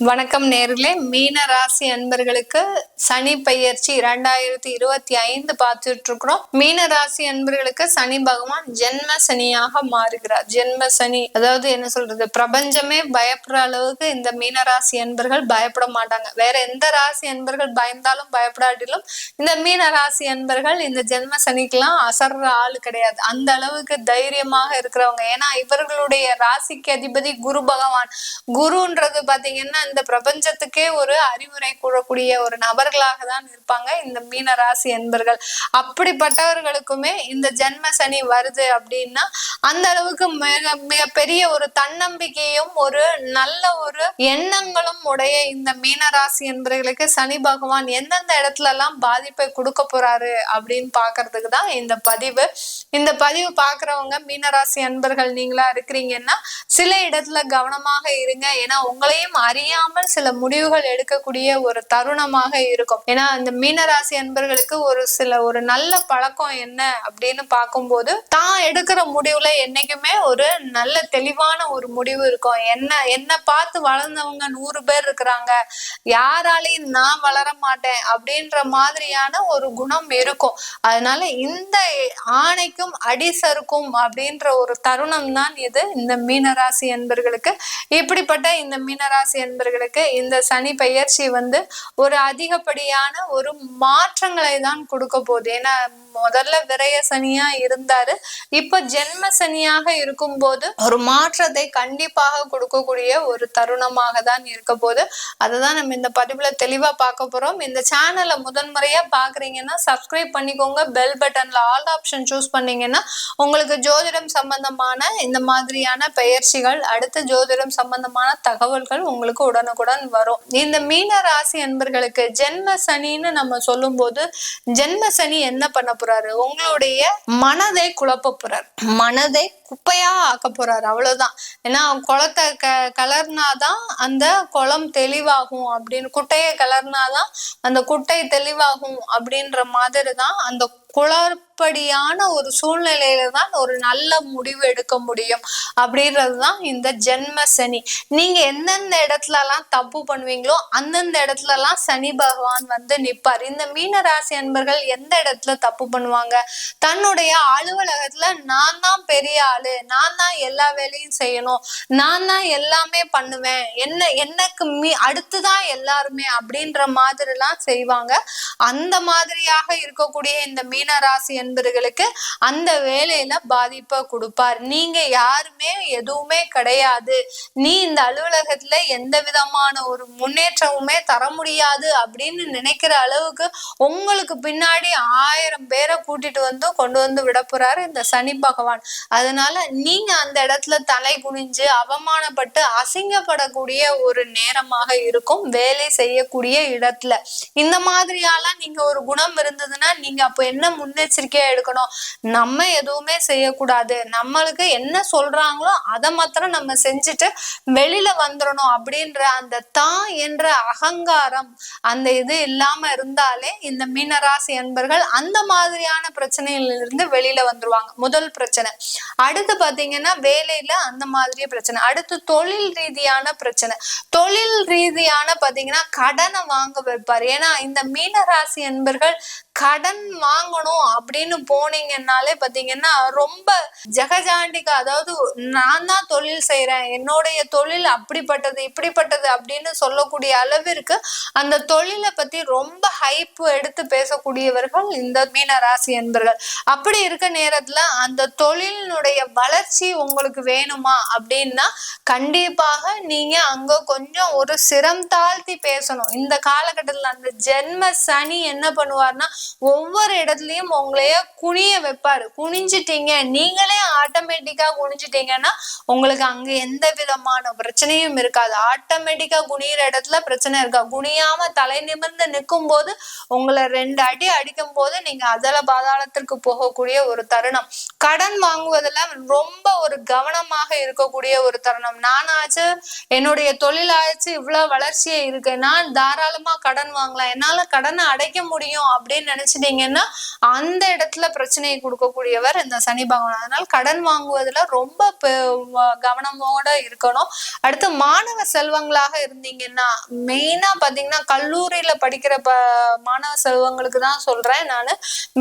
வணக்கம் நேர்களே. மீன ராசி அன்பர்களுக்கு சனி பெயர்ச்சி இரண்டாயிரத்தி இருபத்தி ஐந்து பார்த்துட்டு இருக்கிறோம். மீன ராசி அன்பர்களுக்கு சனி பகவான் ஜென்ம சனியாக மாறுகிறார். ஜென்ம சனி அதாவது என்ன சொல்றது பிரபஞ்சமே பயப்படுற அளவுக்கு இந்த மீன ராசி அன்பர்கள் பயப்பட மாட்டாங்க. வேற எந்த ராசி அன்பர்கள் பயந்தாலும் பயப்படாட்டிலும் இந்த மீன ராசி அன்பர்கள் இந்த ஜென்ம சனிக்கெல்லாம் அசர்ற ஆள் கிடையாது. அந்த அளவுக்கு தைரியமாக இருக்கிறவங்க. ஏன்னா இவர்களுடைய ராசிக்கு அதிபதி குரு பகவான். குருன்றது பாத்தீங்கன்னா இந்த பிரபஞ்சத்துக்கே ஒரு அறிவுரை கூறக்கூடிய ஒரு நபர்களாக தான் இருப்பாங்க இந்த மீன ராசி என்பர்கள். அப்படிப்பட்டவர்களுக்குமே இந்த ஜென்ம சனி வருது அப்படின்னா அந்த அளவுக்கு மிக மிகப்பெரிய ஒரு தன்னம்பிக்கையும் ஒரு நல்ல ஒரு எண்ணங்களும் உடைய இந்த மீன ராசி என்பர்களுக்கு சனி பகவான் எந்தெந்த இடத்துல எல்லாம் பாதிப்பை கொடுக்க போறாரு அப்படின்னு பாக்குறதுக்கு தான் இந்த பதிவு. இந்த பதிவு பாக்குறவங்க மீனராசி அன்பர்கள் நீங்களா இருக்கிறீங்கன்னா சில இடத்துல கவனமாக இருங்க. ஏன்னா உங்களையும் தெரியாமல் சில முடிவுகள் எடுக்கக்கூடிய ஒரு தருணமாக இருக்கும். ஏன்னா அந்த மீனராசி அன்பர்களுக்கு ஒரு சில ஒரு நல்ல பழக்கம் என்ன அப்படின்னு பார்க்கும்போது தான் எடுக்கிற முடிவுல என்னைக்குமே ஒரு நல்ல தெளிவான ஒரு முடிவு இருக்கும். என்ன என்ன பார்த்து வளர்ந்தவங்க நூறு பேர் இருக்கிறாங்க. யாராலையும் நான் வளர மாட்டேன் அப்படின்ற மாதிரியான ஒரு குணம் இருக்கும். அதனால இந்த ஆணைக்கும் அடிசருக்கும் அப்படின்ற ஒரு தருணம் தான் இது இந்த மீனராசி என்பர்களுக்கு இப்படிப்பட்ட இந்த மீனராசி என்பர்களுக்கு இந்த சனி பெயர்ச்சி வந்து ஒரு அதிகப்படியான ஒரு மாற்றங்களை தான் கொடுக்க போகுது. ஏன்னா முதல்ல விரைய சனியா இருந்தாரு. இப்ப ஜென்ம சனியாக இருக்கும்போது ஒரு மாற்றத்தை கண்டிப்பாக கொடுக்கக்கூடிய ஒரு தருணமாக தான் இருக்க போது அதுதான் நம்ம இந்த பதிவுல தெளிவா பார்க்க போறோம். இந்த சேனலை முதன்முறையா பாக்குறீங்கன்னா சப்ஸ்கிரைப் பண்ணிக்கோங்க. பெல் பட்டன்ல ஆல் ஆப்ஷன் சூஸ் பண்ணீங்கன்னா உங்களுக்கு ஜோதிடம் சம்பந்தமான இந்த மாதிரியான பெயர்ச்சிகள் அடுத்த ஜோதிடம் சம்பந்தமான தகவல்கள் உங்களுக்கு உடனுக்குடன் வரும். இந்த மீன ராசி என்பர்களுக்கு ஜென்ம சனின்னு நம்ம சொல்லும்போது ஜென்ம சனி என்ன பண்ண போறாரு? உங்களுடைய மனதை குழப்ப போறாரு. மனதை குப்பையா ஆக்க போறாரு. அவ்வளவுதான். ஏன்னா குளத்தை க கலர்னாதான் அந்த குளம் தெளிவாகும் அப்படின்னு குட்டையை கலர்னாதான் அந்த குட்டை தெளிவாகும் அப்படின்ற மாதிரி தான் அந்த அப்படியான ஒரு சூழ்நிலையில தான் ஒரு நல்ல முடிவு எடுக்க முடியும். அப்படின்றது தான் இந்த ஜென்ம சனி. நீங்க எந்தெந்த இடத்துல எல்லாம் தப்பு பண்ணுவீங்களோ அந்தந்த இடத்துல எல்லாம் சனி பகவான் வந்து நிப்பார். இந்த மீன ராசி அன்பர்கள் எந்த இடத்துல தப்பு பண்ணுவாங்க? தன்னுடைய அலுவலகத்துல நான் தான் பெரிய ஆளு நான் தான் எல்லா வேலையும் செய்யணும் நான் தான் எல்லாமே பண்ணுவேன் என்ன எனக்கு மீ அடுத்துதான் எல்லாருமே அப்படின்ற மாதிரி எல்லாம் செய்வாங்க. அந்த மாதிரியாக இருக்கக்கூடிய இந்த மீனராசி என்பர்களுக்கு அந்த வேலையில பாதிப்பை கொடுப்பார். நீங்க யாருமே எதுவுமே கிடையாது. நீ இந்த அலுவலகத்துல எந்த விதமான ஒரு முன்னேற்றமுமே தர முடியாது அப்படின்னு நினைக்கிற அளவுக்கு உங்களுக்கு பின்னாடி ஆயிரம் பேரை கூட்டிட்டு வந்து கொண்டு வந்து விட போறாரு இந்த சனி பகவான். அதனால நீங்க அந்த இடத்துல தலை குனிஞ்சு அவமானப்பட்டு அசிங்கப்படக்கூடிய ஒரு நேரமாக இருக்கும் வேலை செய்யக்கூடிய இடத்துல. இந்த மாதிரியாலாம் நீங்க ஒரு குணம் இருந்ததுன்னா நீங்க அப்ப என்ன முன்னெச்சரிக்கை முன்னெச்சரிக்கையா எடுக்கணும். நம்ம எதுவுமே செய்யக்கூடாது. நம்மளுக்கு என்ன சொல்றாங்களோ அதை மாத்திரம் நம்ம செஞ்சுட்டு வெளியில வந்துடணும் அப்படின்ற அந்த தான் என்ற அகங்காரம் அந்த இது இல்லாம இருந்தாலே இந்த மீனராசி என்பர்கள் அந்த மாதிரியான பிரச்சனையிலிருந்து வெளியில வந்துருவாங்க. முதல் பிரச்சனை. அடுத்து பாத்தீங்கன்னா வேலையில அந்த மாதிரியே பிரச்சனை. அடுத்து தொழில் ரீதியான பிரச்சனை. தொழில் ரீதியான பாத்தீங்கன்னா கடனை வாங்க வைப்பார். ஏன்னா இந்த மீனராசி என்பர்கள் கடன் வாங்கணும் அப்படின்னு போனீங்கன்னாலே பாத்தீங்கன்னா ரொம்ப ஜெகஜாண்டிக்கு அதாவது நான் தான் தொழில் செய்யறேன் என்னுடைய தொழில் அப்படிப்பட்டது இப்படிப்பட்டது அப்படின்னு சொல்லக்கூடிய அளவிற்கு அந்த தொழிலை பத்தி ரொம்ப ஹைப் எடுத்து பேசக்கூடியவர்கள் இந்த மீன ராசி என்பர்கள். அப்படி இருக்க நேரத்துல அந்த தொழிலினுடைய வளர்ச்சி உங்களுக்கு வேணுமா அப்படின்னா கண்டிப்பாக நீங்க அங்க கொஞ்சம் ஒரு சிரம் தாழ்த்தி பேசணும். இந்த காலகட்டத்துல அந்த ஜென்ம சனி என்ன பண்ணுவார்னா ஒவ்வொரு இடத்துலயும் உங்களைய குனிய வைப்பாரு. குனிஞ்சிட்டீங்க. நீங்களே ஆட்டோமேட்டிக்கா குனிஞ்சிட்டீங்கன்னா உங்களுக்கு அங்க எந்த விதமான பிரச்சனையும் இருக்காது. ஆட்டோமேட்டிக்கா குனியிற இடத்துல பிரச்சனை இருக்கா குனியாம தலை நிமிர்ந்து நிற்கும் போது உங்களை ரெண்டு அடி அடிக்கும் போது நீங்க அதல பாதாளத்திற்கு போகக்கூடிய ஒரு தருணம். கடன் வாங்குவதுல ரொம்ப ஒரு கவனமாக இருக்கக்கூடிய ஒரு தருணம். நானாச்சு என்னுடைய தொழிலாச்சு இவ்வளவு வளர்ச்சியே இருக்கு. நான் தாராளமா கடன் வாங்கலாம். என்னால கடனை அடைக்க முடியும் அப்படின்னு நினைச்சிட்டீங்கன்னா அந்த இடத்துல பிரச்சனையை கொடுக்கக்கூடியவர் இந்த சனி பகவான். அதனால கடன் வாங்குவதுல ரொம்ப கவனமோட இருக்கணும். அடுத்து மாணவ செல்வங்களாக இருந்தீங்கன்னா மெயினா பாத்தீங்கன்னா கல்லூரியில படிக்கிற ப மாணவ செல்வங்களுக்கு தான் சொல்றேன் நான்.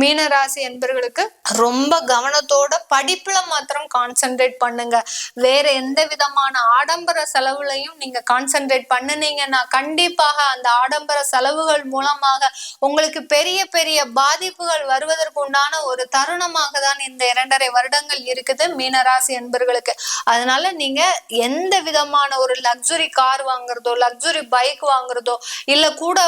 மீனராசி என்பர்களுக்கு ரொம்ப கவனத்தோட படிப்புல மாத்திரம் கான்சென்ட்ரேட் பண்ணுங்க. வேற எந்த விதமான ஆடம்பர செலவுலையும் நீங்க கான்சென்ட்ரேட் பண்ணுனீங்கன்னா கண்டிப்பாக அந்த ஆடம்பர செலவுகள் மூலமாக உங்களுக்கு பெரிய பெரிய பெரிய பாதிப்புகள் வருவதற்கு உண்டான ஒரு தருணமாக தான் இந்த இரண்டரை வருடங்கள் இருக்குது மீனராசி என்பர்களுக்கு அதனால நீங்க எந்த விதமான ஒரு லக்ஸுரி கார் வாங்குறதோ லக்ஸுரி பைக் வாங்குறதோ இல்ல கூட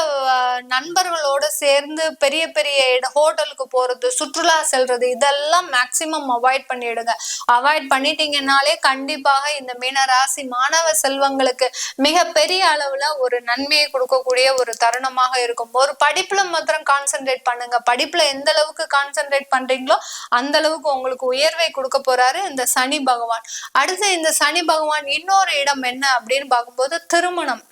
நண்பர்களோட சேர்ந்து பெரிய பெரிய ஹோட்டலுக்கு போறது சுற்றுலா செல்றது இதெல்லாம் மேக்சிமம் அவாய்ட் பண்ணிடுங்க. அவாய்ட் பண்ணிட்டீங்கன்னாலே கண்டிப்பாக இந்த மீனராசி மாணவ செல்வங்களுக்கு மிக பெரிய அளவுல ஒரு நன்மையை கொடுக்கக்கூடிய ஒரு தருணமாக இருக்கும். ஒரு படிப்புல மாத்திரம் கான்சென்ட்ரேட் பண்ணுங்க. படிப்புல எந்த அளவுக்கு கான்சென்ட்ரேட் பண்றீங்களோ அந்த அளவுக்கு உங்களுக்கு உயர்வை கொடுக்க போறாரு இந்த சனி பகவான். அடுத்து இந்த சனி பகவான் இன்னொரு இடம் என்ன அப்படின்னு பார்க்கும்போது திருமணம்.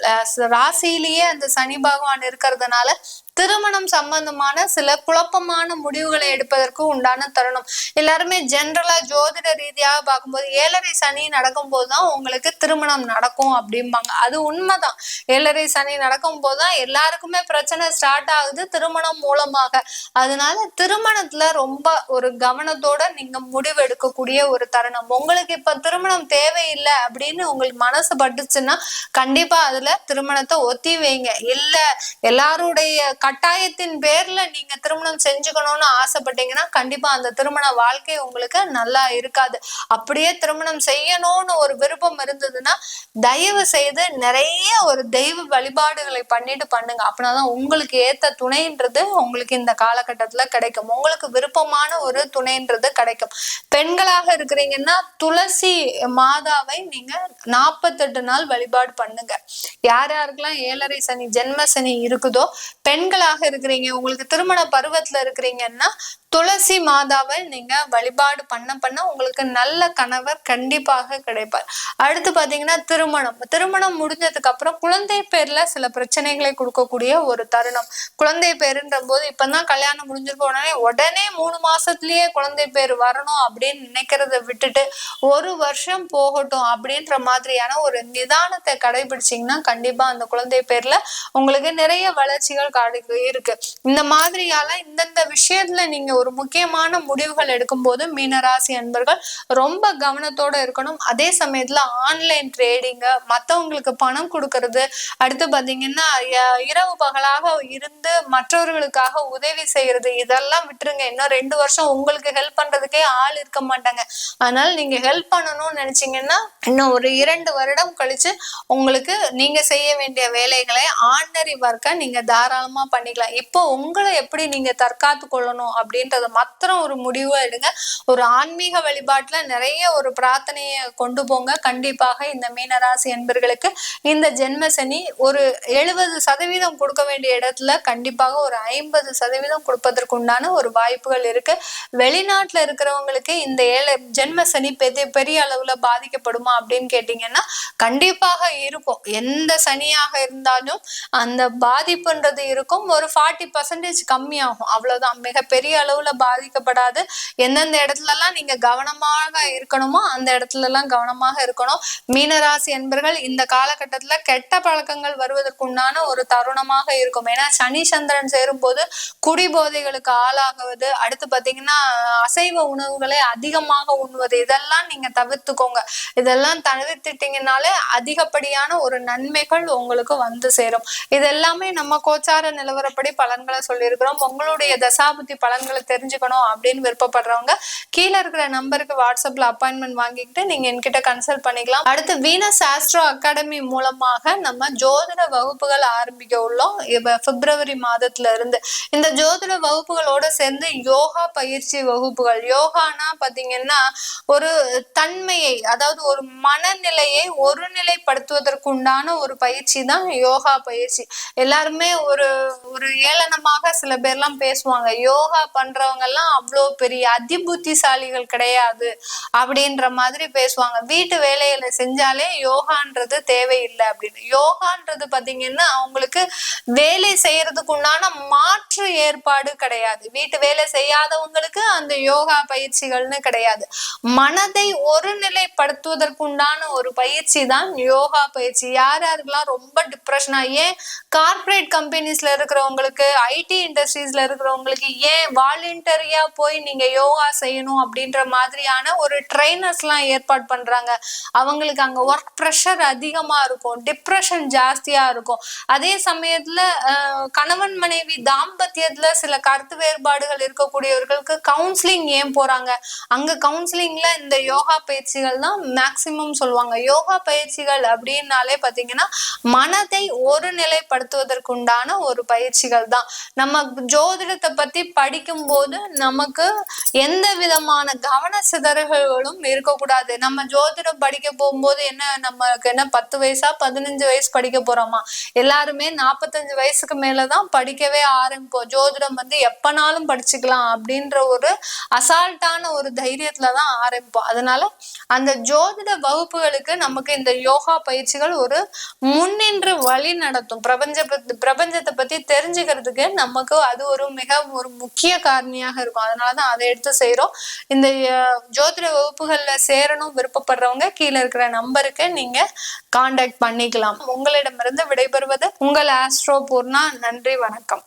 ராசியிலேயே அந்த சனி பகவான் இருக்கிறதுனால திருமணம் சம்பந்தமான சில குழப்பமான முடிவுகளை எடுப்பதற்கு உண்டான தருணம். எல்லாருமே ஜென்ரலா ஜோதிட ரீதியாக பார்க்கும்போது ஏழரை சனி நடக்கும் போதுதான் உங்களுக்கு திருமணம் நடக்கும் அப்படிம்பாங்க. அது உண்மைதான். ஏழரை சனி நடக்கும் போதுதான் எல்லாருக்குமே பிரச்சனை ஸ்டார்ட் ஆகுது திருமணம் மூலமாக. அதனால திருமணத்துல ரொம்ப ஒரு கவனத்தோட நீங்க முடிவு எடுக்கக்கூடிய ஒரு தருணம். உங்களுக்கு இப்ப திருமணம் தேவையில்லை அப்படின்னு உங்களுக்கு மனசு பட்டுச்சுன்னா கண்டிப்பா அதுல திருமணத்தை ஒத்தி வைங்க. இல்ல எல்லாருடைய கட்டாயத்தின் பேர்ல நீங்க திருமணம் செஞ்சுக்கணும்னு ஆசைப்பட்டீங்கன்னா கண்டிப்பா அந்த திருமண வாழ்க்கை உங்களுக்கு நல்லா இருக்காது. அப்படியே திருமணம் செய்யணும்னு ஒரு விருப்பம் இருந்ததுன்னா தயவு செய்து நிறைய ஒரு தெய்வ வழிபாடுகளை பண்ணிட்டு பண்ணுங்க. அப்படின்னா உங்களுக்கு ஏத்த துணைன்றது உங்களுக்கு இந்த காலகட்டத்துல கிடைக்கும். உங்களுக்கு விருப்பமான ஒரு துணைன்றது கிடைக்கும். பெண்களாக இருக்கிறீங்கன்னா துளசி மாதாவை நீங்க நாற்பத்தெட்டு நாள் வழிபாடு பண்ணுங்க. யார் யாருக்கெல்லாம் ஏழரை சனி ஜென்ம சனி இருக்குதோ பெண்கள் பெண்களாக இருக்கிறீங்க உங்களுக்கு திருமண பருவத்துல இருக்கிறீங்கன்னா துளசி மாதாவை நீங்க வழிபாடு பண்ண பண்ண உங்களுக்கு நல்ல கணவர் கண்டிப்பாக கிடைப்பார். அடுத்து பாத்தீங்கன்னா திருமணம். திருமணம் முடிஞ்சதுக்கு அப்புறம் குழந்தை பேர்ல சில பிரச்சனைகளை கொடுக்கக்கூடிய ஒரு தருணம். குழந்தை பேருன்ற போது இப்பதான் கல்யாணம் முடிஞ்சிருக்க உடனே உடனே மூணு மாசத்துலயே குழந்தை பேர் வரணும் அப்படின்னு நினைக்கிறத விட்டுட்டு ஒரு வருஷம் போகட்டும் அப்படின்ற மாதிரியான ஒரு நிதானத்தை கடைபிடிச்சிங்கன்னா கண்டிப்பா அந்த குழந்தை பேர்ல உங்களுக்கு நிறைய வளர்ச்சிகள் இருக்கு. இந்த மாதிரியால இந்தந்த விஷயத்துல நீங்க ஒரு முக்கியமான முடிவுகள் எடுக்கும் போது மீனராசி அன்பர்கள் ரொம்ப கவனத்தோட இருக்கணும். அதே சமயத்துல ஆன்லைன் ட்ரேடிங்க மத்தவங்களுக்கு பணம் கொடுக்கறது அடுத்து பாத்தீங்கன்னா இரவு பகலாக இருந்து மற்றவர்களுக்காக உதவி செய்யறது இதெல்லாம் விட்டுருங்க. இன்னும் ரெண்டு வருஷம் உங்களுக்கு ஹெல்ப் பண்றதுக்கே ஆள் இருக்க மாட்டாங்க. அதனால நீங்க ஹெல்ப் பண்ணணும்னு நினைச்சீங்கன்னா இன்னும் ஒரு இரண்டு வருடம் கழிச்சு உங்களுக்கு நீங்க செய்ய வேண்டிய வேலைகளை ஆர்டினரி ஒர்க்கை நீங்க தாராளமா பண்ணிக்கலாம். இப்போ உங்களை எப்படி நீங்க தற்காத்து கொள்ளணும் அப்படின்றத மாத்திரம் ஒரு முடிவை எடுங்க. ஒரு ஆன்மீக வழிபாட்டுல நிறைய ஒரு பிரார்த்தனையை கொண்டு போங்க. கண்டிப்பாக இந்த மீனராசி என்பர்களுக்கு இந்த ஜென்ம சனி ஒரு எழுபது சதவீதம் கொடுக்க வேண்டிய இடத்துல கண்டிப்பாக ஒரு ஐம்பது சதவீதம் கொடுப்பதற்கு உண்டான ஒரு வாய்ப்புகள் இருக்கு. வெளிநாட்டுல இருக்கிறவங்களுக்கு இந்த ஏழை ஜென்ம சனி பெரிய பெரிய அளவுல பாதிக்கப்படுமா அப்படின்னு கேட்டீங்கன்னா கண்டிப்பாக இருக்கும். எந்த சனியாக இருந்தாலும் அந்த பாதிப்புன்றது இருக்கும். ஒரு ஃபார்ட்டி பர்சன்டேஜ் கம்மியாகும். அவ்வளோதான் மிகப்பெரிய அளவுல பாதிக்கப்படாது. எந்தெந்த இடத்துல எல்லாம் நீங்க கவனமாக இருக்கணுமோ அந்த இடத்துல எல்லாம் கவனமாக இருக்கணும். மீனராசி என்பர்கள் இந்த காலகட்டத்துல கெட்ட பழக்கங்கள் வருவதற்குண்டான ஒரு தருணமாக இருக்கும். ஏன்னா சனி சந்திரன் சேரும்போது குடிபோதைகளுக்கு ஆளாகுவது அடுத்து பாத்தீங்கன்னா அசைவ உணவுகளை அதிகமாக உண்ணுவது இதெல்லாம் நீங்க தவிர்த்துக்கோங்க. இதெல்லாம் தவிர்த்துட்டீங்கனாலே அதிகப்படியான ஒரு நன்மைகள் உங்களுக்கு வந்து சேரும். இது எல்லாமே நம்ம கோச்சார நிலவரப்படி பலன்களை சொல்லியிருக்கிறோம். உங்களுடைய தசாபுத்தி பலன்களை தெரிஞ்சுக்கணும் அப்படின்னு விருப்பப்படுறவங்க கீழே இருக்கிற நம்பருக்கு வாட்ஸ்அப்ல அப்பாயின்மெண்ட் வாங்கிக்கிட்டு நீங்க என்கிட்ட கன்சல்ட் பண்ணிக்கலாம். அடுத்து வீனஸ் ஆஸ்ட்ரோ அகாடமி மூலமாக நம்ம ஜோதிட வகுப்புகள் ஆரம்பிக்க உள்ளோம். பிப்ரவரி மாதத்துல இருந்து இந்த ஜோதிட வகுப்புகளோட சேர்ந்து யோகா பயிற்சி வகுப்புகள் யோகானா பாத்தீங்கன்னா ஒரு தன்மையை அதாவது ஒரு மனநிலையை ஒருநிலைப்படுத்துவதற்குண்டான ஒரு பயிற்சி தான் யோகா பயிற்சி. எல்லாருமே ஒரு ஒரு ஏளனமாக சில பேர்லாம் பேசுவாங்க. யோகா பண்றவங்க எல்லாம் அவ்வளோ பெரிய அதிபுத்திசாலிகள் கிடையாது அப்படின்ற மாதிரி பேசுவாங்க. வீட்டு வேலைகளை செஞ்சாலே யோகான்றது தேவையில்லை அப்படின்னு. யோகான்றது பாத்தீங்கன்னா அவங்களுக்கு வேலை செய்யறதுக்கு உண்டான மாற்று ஏற்பாடு கிடையாது. வீட்டு வேலை செய்யாதவங்களுக்கு அந்த யோகா பயிற்சிகள்னு கிடையாது. மனதை ஒருநிலைப்படுத்துவதற்குண்டான ஒரு பயிற்சி தான் யோகா பயிற்சி. யார் யாருக்கெல்லாம் ரொம்ப டிப்ரெஷனா ஏன் கார்ப்பரேட் கம்பெனிஸ்ல இருக்கிறவங்களுக்கு ஐடி இண்டஸ்ட்ரீஸ்ல இருக்கிறவங்களுக்கு ஏன் வாலண்டியரியா போய் நீங்க யோகா செய்யணும் அப்படின்ற மாதிரியான ஒரு ட்ரைனர்ஸ் எல்லாம் ஏற்பாடு பண்றாங்க. அவங்களுக்கு அங்க ஒர்க் ப்ரெஷர் அதிகமா இருக்கும் டிப்ரெஷன் ஜாஸ்தியா இருக்கும். அதே சமயத்துல கணவன் மனைவி தாம்பத்தியத்துல சில கருத்து வேறுபாடுகள் இருக்கக்கூடியவர்களுக்கு கவுன்சிலிங் ஏன் போறாங்க? அங்க கவுன்சிலிங்ல இந்த யோகா பயிற்சிகள் தான் மேக்சிமம் சொல்லுவாங்க. யோகா பயிற்சிகள் அப்படின்னாலே பாத்தீங்கன்னா மனதை ஒரு நிலைப்படுத்துவதற்குண்டான ஒரு பயிற்சிகள் தான். நம்ம ஜோதிடத்தை பத்தி படிக்கும் போது நமக்கு எந்த விதமான கவன சிதறல்களும் இருக்கக்கூடாது. நம்ம ஜோதிடம் படிக்க போகும்போது என்ன நமக்கு என்ன பத்து வயசா பதினஞ்சு வயசு படிக்க போறோமா? எல்லாருமே நாற்பத்தஞ்சு வயசுக்கு மேலதான் படிக்கவே ஆரம்பிப்போம் ஜோதிடம் வந்து எப்பனாலும் படிச்சுக்கலாம் அப்படின்ற ஒரு அசால்ட்டான ஒரு தைரியத்துல தான் ஆரம்பிப்போம் அதனால அந்த ஜோதிட வகுப்புகளுக்கு நமக்கு இந்த யோகா பயிற்சிகள் ஒரு முன்னின்று வழி நடத்தும். பிரபஞ்ச பத்தி- பிரபஞ்சத்தை பத்தி தெரிஞ்சுக்கிறதுக்கு நமக்கு அது ஒரு மிக ஒரு முக்கிய காரணியாக இருக்கும். அதனாலதான் அதை எடுத்து செய்யறோம் இந்த ஜோதிட வகுப்புகள்ல சேரணும் விருப்பப்படுறவங்க கீழே இருக்கிற நம்பருக்கு நீங்க காண்டாக்ட் பண்ணிக்கலாம். உங்களிடமிருந்து விடைபெறுவது உங்கள் ஆஸ்ட்ரோ பூர்ணா நன்றி வணக்கம்.